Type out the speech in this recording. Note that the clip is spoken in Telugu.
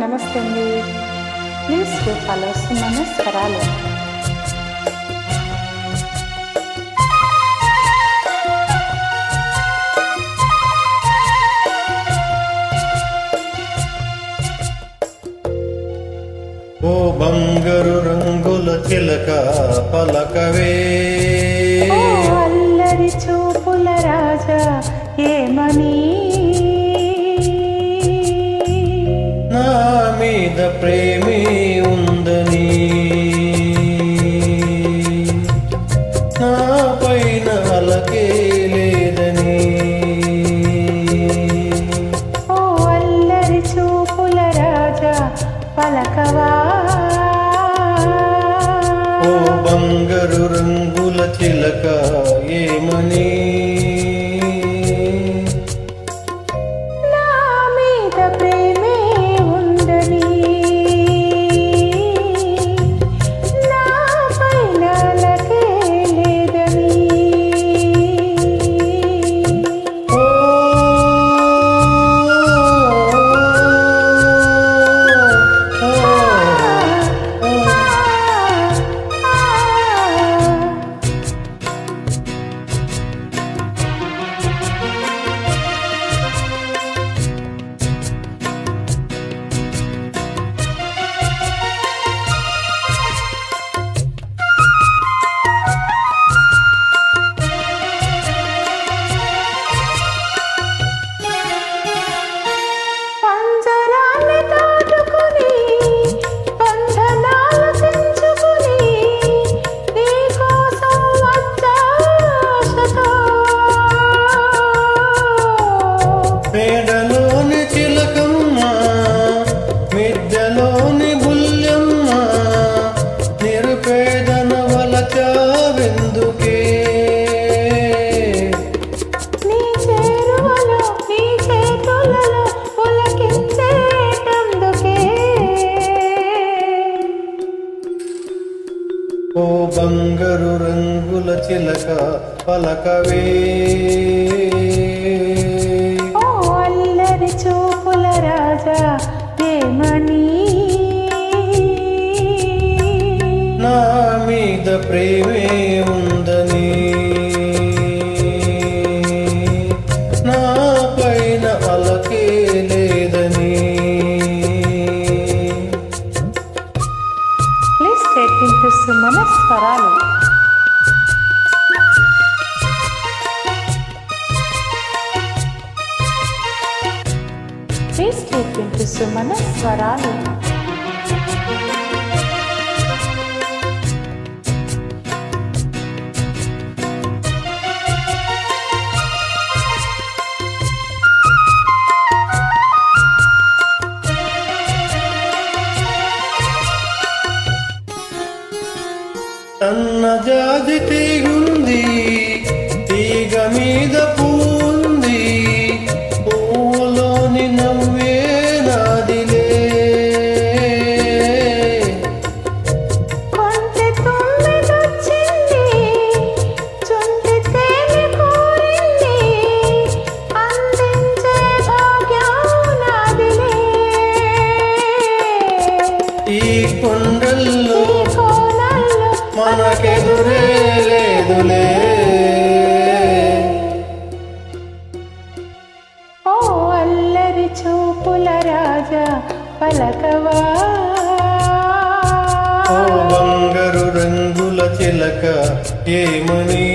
నమస్తే అండి. ప్లీజ్ టు ఫాలో నమస్కారాలు ఓ బంగరు రంగుల చిలక పలకవే. మీద ప్రేమే ఉందని. నా పైన అలకే లేదని. ఓ అల్లరి చూపుల రాజా పలకవా? ఓ బంగారు రంగుల చిలక ఏమని? ఓ బంగారు రంగుల చిలక పలకవే. ఓ అల్లరి చూపుల రాజా ఏమని Herkese Mehmet Saralo. Please keep into Sumana Swaralo. జాతి తీగుంది తీగ మీద పూంది పువ్వులోని నవ్వే నాదిలే. కొంచె తొమ్మిదొచ్చింది మనకెదురే లేదులే ఓ అల్లరి చూపుల రాజా పలకవా. ఓ బంగారు రంగుల చిలక ఏమని?